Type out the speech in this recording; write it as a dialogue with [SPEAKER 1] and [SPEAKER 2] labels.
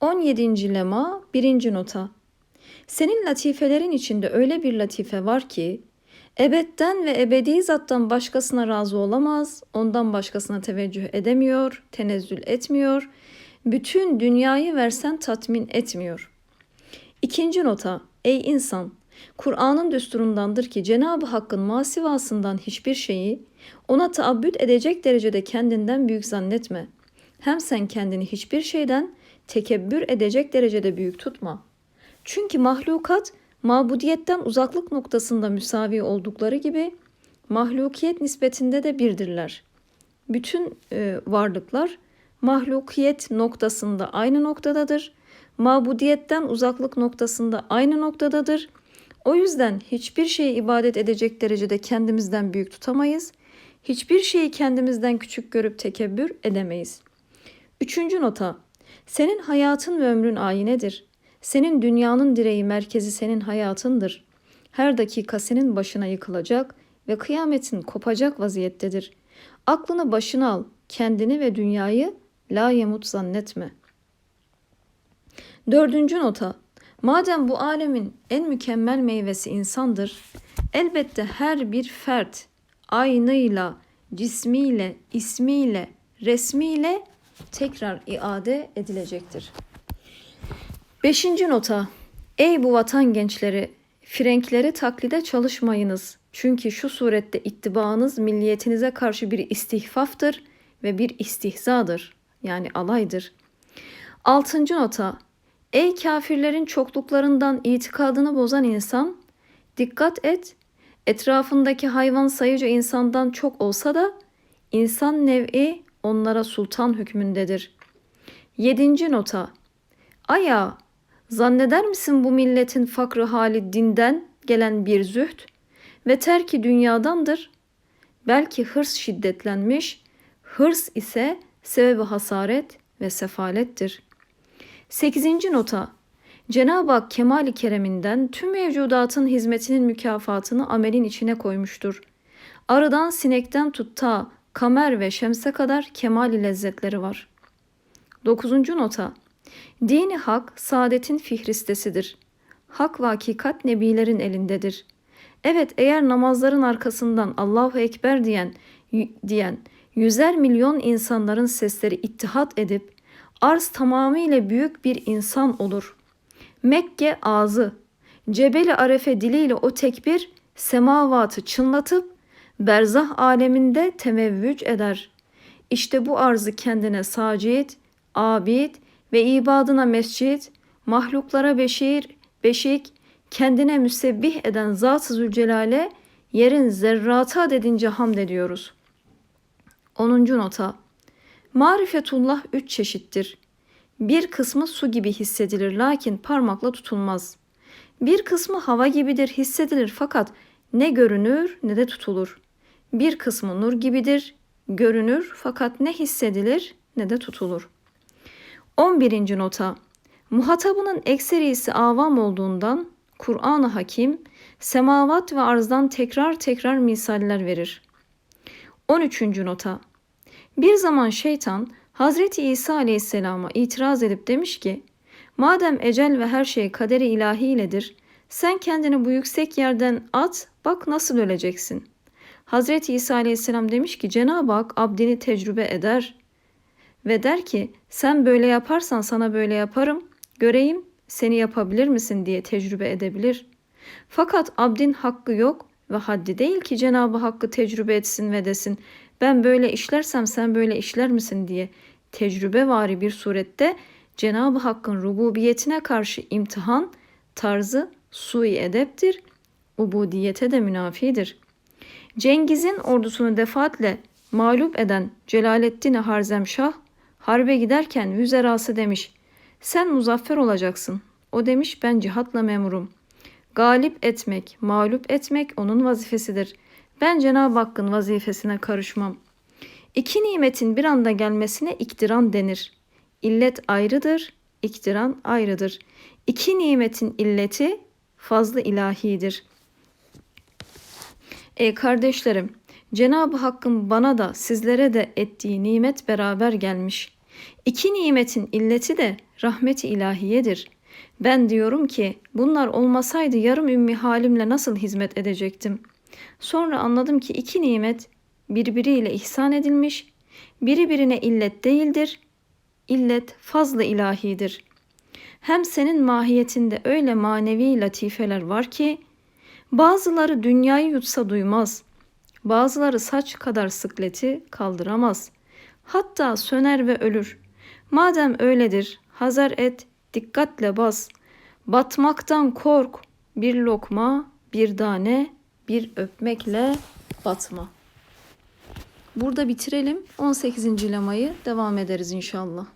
[SPEAKER 1] 17. lema 1. nota. Senin latifelerin içinde öyle bir latife var ki ebedden ve ebedi zattan başkasına razı olamaz, ondan başkasına teveccüh edemiyor, tenezzül etmiyor. Bütün dünyayı versen tatmin etmiyor. İkinci nota. Ey insan! Kur'an'ın düsturundandır ki Cenab-ı Hakk'ın masivasından hiçbir şeyi ona taabbüt edecek derecede kendinden büyük zannetme. Hem sen kendini hiçbir şeyden tekebbür edecek derecede büyük tutma. Çünkü mahlukat mabudiyetten uzaklık noktasında müsavi oldukları gibi mahlukiyet nispetinde de birdirler. Bütün e, varlıklar mahlukiyet noktasında aynı noktadadır. Mabudiyetten uzaklık noktasında aynı noktadadır. O yüzden hiçbir şeyi ibadet edecek derecede kendimizden büyük tutamayız. Hiçbir şeyi kendimizden küçük görüp tekebbür edemeyiz. Üçüncü nota. Senin hayatın ve ömrün ayinedir. Senin dünyanın direği merkezi senin hayatındır. Her dakika senin başına yıkılacak ve kıyametin kopacak vaziyettedir. Aklını başına al, kendini ve dünyayı la yemut zannetme. Dördüncü nota. Madem bu alemin en mükemmel meyvesi insandır, elbette her bir fert aynıyla, cismiyle, ismiyle, resmiyle tekrar iade edilecektir. Beşinci nota. Ey bu vatan gençleri, Frenkleri taklide çalışmayınız. Çünkü şu surette ittibaınız milliyetinize karşı bir istihfaftır ve bir istihzadır. Yani alaydır. Altıncı nota. Ey kafirlerin çokluklarından itikadını bozan insan, dikkat et. Etrafındaki hayvan sayıca insandan çok olsa da insan nev'i onlara sultan hükmündedir. Yedinci nota. Aya, zanneder misin bu milletin fakrı hali dinden gelen bir zühd ve terki dünyadandır? Belki hırs şiddetlenmiş, hırs ise sebebi hasaret ve sefalettir. Sekizinci nota. Cenab-ı Hak kemali kereminden tüm mevcudatın hizmetinin mükafatını amelin içine koymuştur. Arıdan sinekten tut ta kamer ve şemse kadar kemali lezzetleri var. Dokuzuncu nota. Dini hak saadetin fihristesidir. Hak ve hakikat nebilerin elindedir. Evet eğer namazların arkasından Allahu Ekber diyen, diyen yüzer milyon insanların sesleri ittihat edip arz tamamıyla büyük bir insan olur. Mekke ağzı, Cebeli Arefe diliyle o tekbir semavatı çınlatıp berzah aleminde temevvüc eder. İşte bu arzı kendine sacit, abid ve ibadına mescit, mahluklara beşir, beşik, kendine müsebbih eden Zat-ı Zülcelal'e yerin zerrata dedince hamd ediyoruz. 10. nota Marifetullah üç çeşittir. Bir kısmı su gibi hissedilir lakin parmakla tutulmaz. Bir kısmı hava gibidir hissedilir fakat ne görünür ne de tutulur. Bir kısmı nur gibidir, görünür fakat ne hissedilir ne de tutulur. 11. nota Muhatabının ekserisi avam olduğundan Kur'an-ı Hakim semavat ve arzdan tekrar tekrar misaller verir. 13. nota Bir zaman şeytan Hazreti İsa aleyhisselama itiraz edip demiş ki Madem ecel ve her şey kaderi ilahi iledir, sen kendini bu yüksek yerden at, bak nasıl öleceksin. Hazreti İsa aleyhisselam demiş ki Cenab-ı Hak abdini tecrübe eder ve der ki sen böyle yaparsan sana böyle yaparım, göreyim seni yapabilir misin diye tecrübe edebilir. Fakat abdin hakkı yok ve haddi değil ki Cenab-ı Hakk'ı tecrübe etsin ve desin ben böyle işlersem sen böyle işler misin diye tecrübe vari bir surette Cenab-ı Hakk'ın rububiyetine karşı imtihan tarzı sui edeptir, ubudiyete de münafidir. Cengiz'in ordusunu defaatle mağlup eden Celaleddin Harzemşah harbe giderken vüzerası demiş sen muzaffer olacaksın. O demiş ben cihatla memurum. Galip etmek, mağlup etmek onun vazifesidir. Ben Cenab-ı Hakk'ın vazifesine karışmam. İki nimetin bir anda gelmesine iktiran denir. İllet ayrıdır, iktiran ayrıdır. İki nimetin illeti fazla ilahidir. Ey kardeşlerim, Cenab-ı Hakk'ın bana da sizlere de ettiği nimet beraber gelmiş. İki nimetin illeti de rahmeti ilahiyedir. Ben diyorum ki bunlar olmasaydı yarım ümmi halimle nasıl hizmet edecektim? Sonra anladım ki iki nimet birbiriyle ihsan edilmiş, biri birine illet değildir, illet fazla ilahidir. Hem senin mahiyetinde öyle manevi latifeler var ki, bazıları dünyayı yutsa duymaz, bazıları saç kadar sıkleti kaldıramaz. Hatta söner ve ölür. Madem öyledir, hazar et, dikkatle bas. Batmaktan kork, bir lokma, bir tane, bir öpmekle batma. Burada bitirelim. 18. lemayı devam ederiz inşallah.